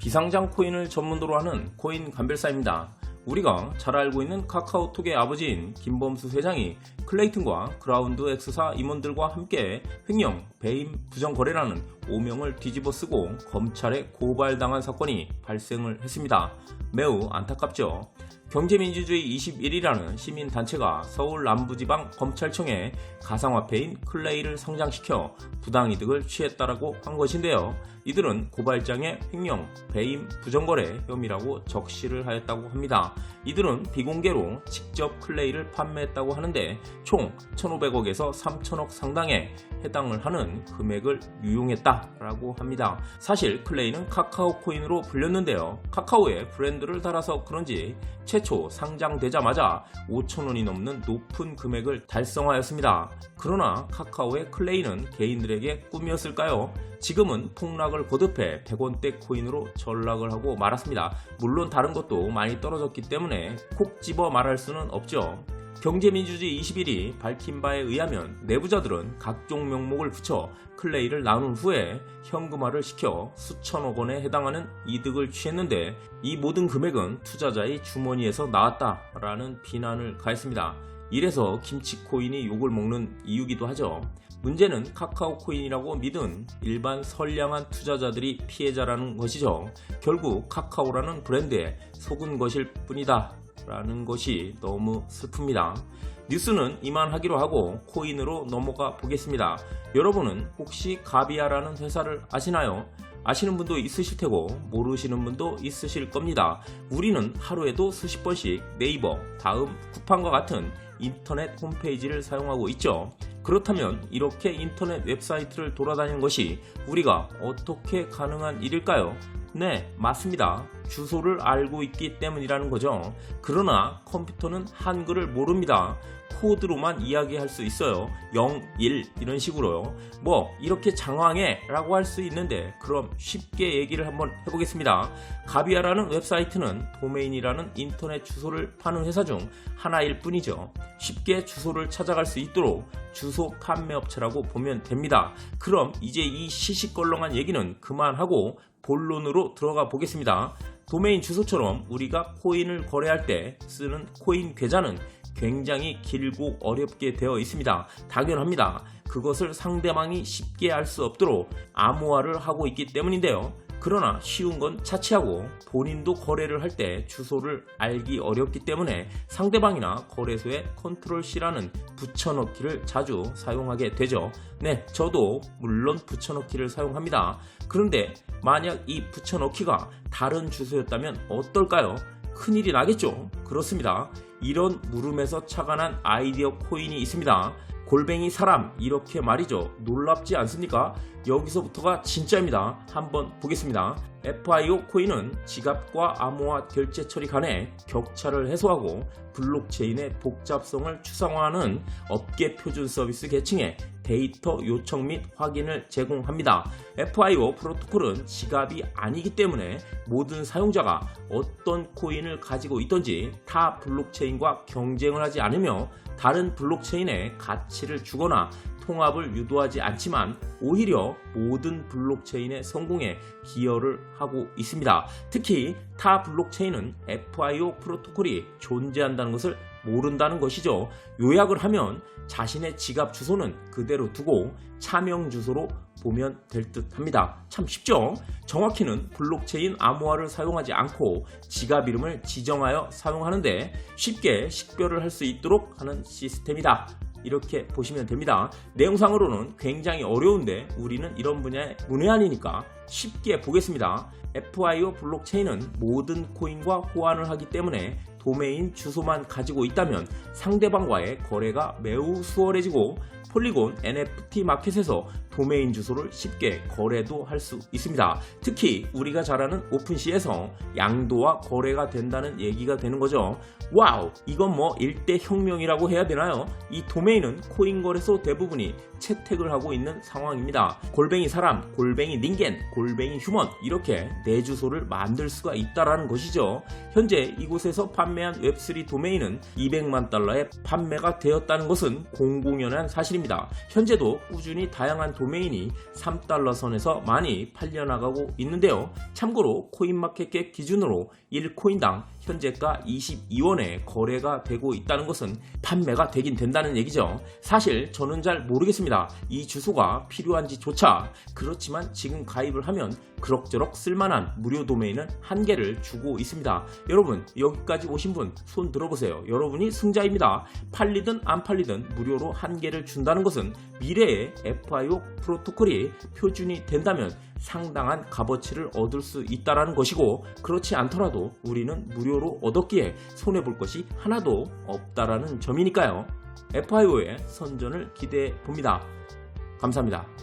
비상장 코인을 전문으로 하는 코인 감별사입니다. 우리가 잘 알고 있는 카카오톡의 아버지인 김범수 회장이 클레이튼과 그라운드 X사 임원들과 함께 횡령, 배임, 부정거래라는 오명을 뒤집어 쓰고 검찰에 고발당한 사건이 발생을 했습니다. 매우 안타깝죠. 경제민주주의 21이라는 시민단체가 서울 남부지방 검찰청에 가상화폐인 클레이를 상장시켜 부당이득을 취했다라고 한 것인데요. 이들은 고발장에 횡령, 배임, 부정거래 혐의라고 적시를 하였다고 합니다. 이들은 비공개로 직접 클레이를 판매했다고 하는데 총 1,500억에서 3,000억 상당에 해당을 하는 금액을 유용했다라고 합니다. 사실 클레이는 카카오 코인으로 불렸는데요. 카카오에 브랜드를 달아서 그런지 최초 상장되자마자 5천원이 넘는 높은 금액을 달성하였습니다. 그러나 카카오의 클레이는 개인들에게 꿈이었을까요? 지금은 폭락을 거듭해 100원대 코인으로 전락을 하고 말았습니다. 물론 다른 것도 많이 떨어졌기 때문에 콕 집어 말할 수는 없죠. 경제민주주의 21이 밝힌 바에 의하면 내부자들은 각종 명목을 붙여 클레이를 나눈 후에 현금화를 시켜 수천억 원에 해당하는 이득을 취했는데 이 모든 금액은 투자자의 주머니에서 나왔다라는 비난을 가했습니다. 이래서 김치코인이 욕을 먹는 이유기도 하죠. 문제는 카카오 코인이라고 믿은 일반 선량한 투자자들이 피해자라는 것이죠. 결국 카카오라는 브랜드에 속은 것일 뿐이다. 라는 것이 너무 슬픕니다. 뉴스는 이만 하기로 하고 코인으로 넘어가 보겠습니다. 여러분은 혹시 가비아라는 회사를 아시나요? 아시는 분도 있으실 테고 모르시는 분도 있으실 겁니다. 우리는 하루에도 수십 번씩 네이버, 다음, 쿠팡과 같은 인터넷 홈페이지를 사용하고 있죠. 그렇다면 이렇게 인터넷 웹사이트를 돌아다니는 것이 우리가 어떻게 가능한 일일까요? 네, 맞습니다. 주소를 알고 있기 때문이라는 거죠. 그러나 컴퓨터는 한글을 모릅니다. 코드로만 이야기할 수 있어요. 0, 1 이런 식으로요. 뭐 이렇게 장황해 라고 할 수 있는데 그럼 쉽게 얘기를 한번 해보겠습니다. 가비아라는 웹사이트는 도메인이라는 인터넷 주소를 파는 회사 중 하나일 뿐이죠. 쉽게 주소를 찾아갈 수 있도록 주소 판매업체라고 보면 됩니다. 그럼 이제 이 시시껄렁한 얘기는 그만하고 본론으로 들어가 보겠습니다. 도메인 주소처럼 우리가 코인을 거래할 때 쓰는 코인 계좌는 굉장히 길고 어렵게 되어 있습니다. 당연합니다. 그것을 상대방이 쉽게 알 수 없도록 암호화를 하고 있기 때문인데요. 그러나 쉬운 건 차치하고 본인도 거래를 할 때 주소를 알기 어렵기 때문에 상대방이나 거래소에 컨트롤 C라는 붙여넣기를 자주 사용하게 되죠. 네, 저도 물론 붙여넣기를 사용합니다. 그런데 만약 이 붙여넣기가 다른 주소였다면 어떨까요? 큰일이 나겠죠? 그렇습니다. 이런 물음에서 착안한 아이디어 코인이 있습니다. 골뱅이 사람 이렇게 말이죠. 놀랍지 않습니까? 여기서부터가 진짜입니다. 한번 보겠습니다. FIO 코인은 지갑과 암호화 결제 처리 간의 격차를 해소하고 블록체인의 복잡성을 추상화하는 업계 표준 서비스 계층에 데이터 요청 및 확인을 제공합니다. FIO 프로토콜은 지갑이 아니기 때문에 모든 사용자가 어떤 코인을 가지고 있던지 타 블록체인과 경쟁을 하지 않으며 다른 블록체인에 가치를 주거나 통합을 유도하지 않지만 오히려 모든 블록체인의 성공에 기여를 하고 있습니다. 특히 타 블록체인은 FIO 프로토콜이 존재한다는 것을 모른다는 것이죠. 요약을 하면 자신의 지갑 주소는 그대로 두고 차명 주소로 보면 될 듯 합니다. 참 쉽죠? 정확히는 블록체인 암호화를 사용하지 않고 지갑 이름을 지정하여 사용하는데 쉽게 식별을 할 수 있도록 하는 시스템이다. 이렇게 보시면 됩니다. 내용상으로는 굉장히 어려운데 우리는 이런 분야의 문외한이니까 쉽게 보겠습니다. FIO 블록체인은 모든 코인과 호환을 하기 때문에 도메인 주소만 가지고 있다면 상대방과의 거래가 매우 수월해지고 폴리곤 NFT 마켓에서 도메인 주소를 쉽게 거래도 할 수 있습니다. 특히 우리가 잘 아는 오픈시에서 양도와 거래가 된다는 얘기가 되는 거죠. 와우, 이건 뭐 일대 혁명이라고 해야 되나요? 이 도메인은 코인 거래소 대부분이 채택을 하고 있는 상황입니다. 골뱅이 사람, 골뱅이 닌겐, 골뱅이 휴먼 이렇게 내 주소를 만들 수가 있다라는 것이죠. 현재 이곳에서 판매한 웹3 도메인은 200만 달러에 판매가 되었다는 것은 공공연한 사실입니다. 현재도 꾸준히 다양한 도메인이 3달러 선에서 많이 팔려나가고 있는데요. 참고로 코인마켓캡 기준으로 1코인당 현재가 22원에 거래가 되고 있다는 것은 판매가 되긴 된다는 얘기죠. 사실 저는 잘 모르겠습니다. 이 주소가 필요한지조차 그렇지만 지금 가입을 하면 그럭저럭 쓸만한 무료 도메인은 한 개를 주고 있습니다. 여러분 여기까지 오신 분 손 들어보세요. 여러분이 승자입니다. 팔리든 안 팔리든 무료로 한 개를 준다는 것은 미래의 FIO 프로토콜이 표준이 된다면 상당한 값어치를 얻을 수 있다라는 것이고 그렇지 않더라도 우리는 무료로 얻었기에 손해 볼 것이 하나도 없다라는 점이니까요. FIO의 선전을 기대해 봅니다. 감사합니다.